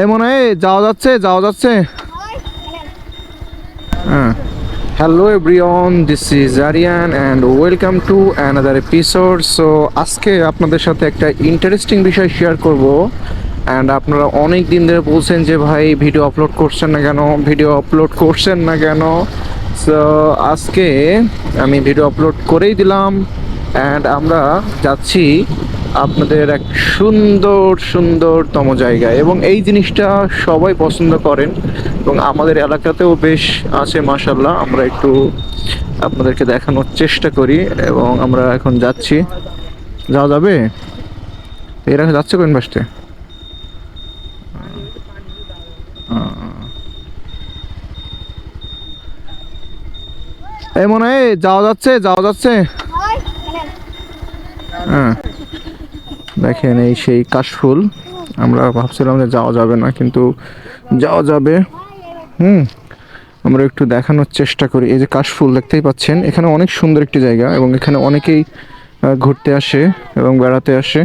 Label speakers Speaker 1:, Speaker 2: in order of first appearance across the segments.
Speaker 1: এই মনে হয় যাওয়া যাচ্ছে যাওয়া যাচ্ছে। হ্যাঁ। Hello everyone this is Aryan and welcome to another episode so আজকে আপনাদের সাথে একটা ইন্টারেস্টিং বিষয় শেয়ার করব। অ্যান্ড আপনারা অনেক দিন ধরে বলছেন যে, ভাই ভিডিও আপলোড করছেন না কেন? ভিডিও আপলোড করছেন না কেন? সো আজকে আমি ভিডিও আপলোড করেই দিলাম। অ্যান্ড আমরা যাচ্ছি আপনাদের এক সুন্দর সুন্দরতম জায়গায় এবং এই জিনিসটা সবাই পছন্দ করেন এবং আমাদের এলাকাতেও বেশ আছে মাসাল্লাহ আমরা একটু আপনাদেরকে দেখানোর চেষ্টা করি এবং আমরা এখন যাচ্ছি। যাওয়া যাবে? এরা যাচ্ছে কোন বাসতে? এই মনে হয় যাওয়া যাচ্ছে যাওয়া যাচ্ছে? হ্যাঁ। দেখেন এই সেই কাশফুল। আমরা ভাবছিলাম যে যাওয়া যাবে না, কিন্তু যাওয়া যাবে। হুম, আমরা একটু দেখানোর চেষ্টা করি। এই যে কাশফুল দেখতেই পাচ্ছেন, এখানে অনেক সুন্দর একটি জায়গা এবং এখানে অনেকেই ঘুরতে আসে এবং বেড়াতে আসে।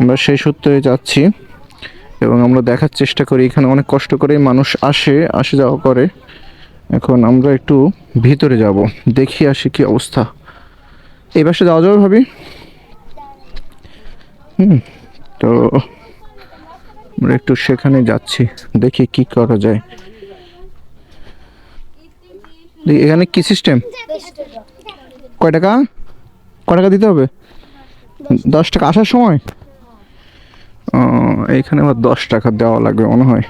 Speaker 1: আমরা সেই সূত্রে যাচ্ছি এবং আমরা দেখার চেষ্টা করি, এখানে অনেক কষ্ট করে মানুষ আসে আসে যাওয়া করে। এখন আমরা একটু ভিতরে যাব, দেখি আসি কি অবস্থা। এই পাশে যাওয়া যাবে ভাবি? হুম তো আমরা একটু সেখানে যাচ্ছি দেখি কি করা যায়। এখানে কি সিস্টেম কয় টাকা? কয় টাকা দিতে হবে? দশ টাকা আসার সময়? ও, এইখানে আবার দশ টাকা দেওয়া লাগবে মনে হয়।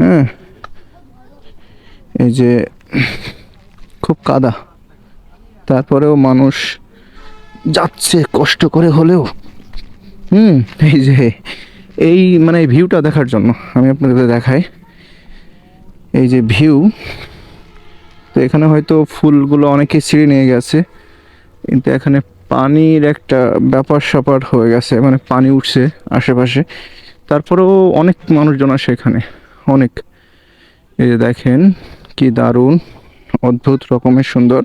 Speaker 1: হ্যাঁ। এই যে খুব কাদা। তারপরেও মানুষ যাচ্ছে কষ্ট করে হলেও। হুম। এই যে, এই মানে এই ভিউটা দেখার জন্য আমি আপনাদের দেখাই। এই যে ভিউ তো এখানে হয়তো ফুলগুলো অনেকে ছিঁড়ে নিয়ে গেছে। কিন্তু এখানে পানির একটা ব্যাপার স্যাপার হয়ে গেছে মানে পানি উঠছে আশেপাশে। তারপরেও অনেক মানুষজন আসে এখানে, অনেক। এই যে দেখেন, কি দারুণ, অদ্ভুত রকমের সুন্দর।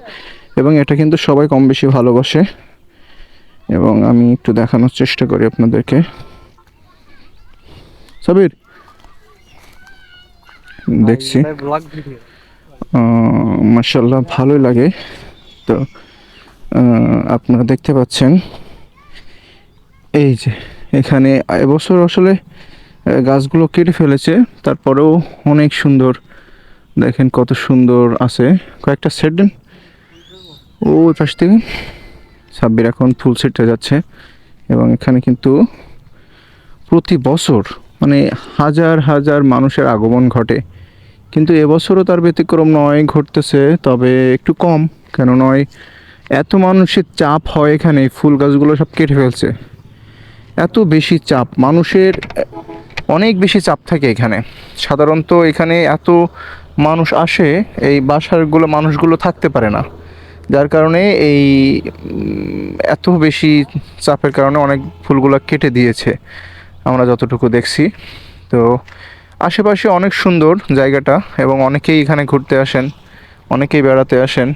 Speaker 1: এবং এটা কিন্তু সবাই কম বেশি ভালোবাসে। এবং আমি একটু দেখানোর চেষ্টা করি আপনাদেরকে। সাবির দেখছি। মার্শাল্লাহ ভালোই লাগে। তো আপনারা দেখতে পাচ্ছেন। এই যে এখানে এবছর আসলে গাছগুলো কেটে ফেলেছে। তারপরেও অনেক সুন্দর দেখেন কত সুন্দর আছে। কয়েকটা সেট দেন। ও ওই পাশ থেকে। সাব্বির এখন ফুল সেটে যাচ্ছে। এবং এখানে কিন্তু প্রতি বছর মানে হাজার হাজার মানুষের আগমন ঘটে। কিন্তু এবছরও তার ব্যতিক্রম নয়, ঘটতেছে, তবে একটু কম। কেন নয়, এত মানুষের চাপ হয় এখানে ফুল গাছগুলো সব কেটে ফেলছে। এত বেশি চাপ, মানুষের অনেক বেশি চাপ থাকে এখানে। সাধারণত এখানে এত মানুষ আসে, এই বাসারগুলো মানুষগুলো থাকতে পারে না। যার কারণে এই এত বেশি চাপের কারণে অনেক ফুলগুলো কেটে দিয়েছে। আমরা যতটুকু দেখছি। তো আশেপাশে অনেক সুন্দর জায়গাটা এবং অনেকেই এখানে ঘুরতে আসেন, অনেকেই বেড়াতে আসেন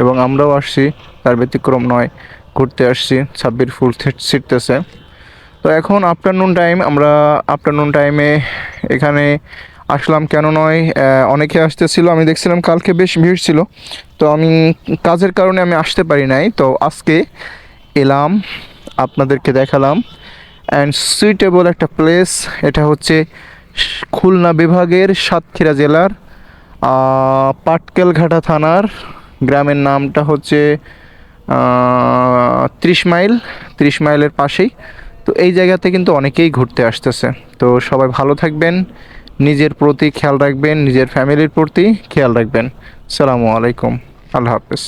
Speaker 1: এবং আমরাও আসছি, তার ব্যতিক্রম নয়, ঘুরতে আসছি ছাব্বির ফুল ছিটতেছে। তো এখন আফটারনুন টাইম আমরা আফটারনুন টাইমে এখানে আসলাম কেন নয় অনেকে আসতেছিল, আমি দেখছিলাম কালকে বেশ ভিড় ছিল। তো আমি কাজের কারণে আমি আসতে পারি নাই। তো আজকে এলাম, আপনাদেরকে দেখালাম। অ্যান্ড সুইটেবল একটা প্লেস এটা হচ্ছে খুলনা বিভাগের সাতক্ষীরা জেলার পাটকেলঘাটা থানার, গ্রামের নামটা হচ্ছে ত্রিশ মাইল, ত্রিশ মাইলের পাশেই। তো এই জায়গাতে কিন্তু অনেকেই ঘুরতে আসতেছে। তো সবাই ভালো থাকবেন। নিজের প্রতি খেয়াল রাখবেন নিজের ফ্যামিলির প্রতি খেয়াল রাখবেন। সালামু আলাইকুম। আল্লাহ হাফেজ।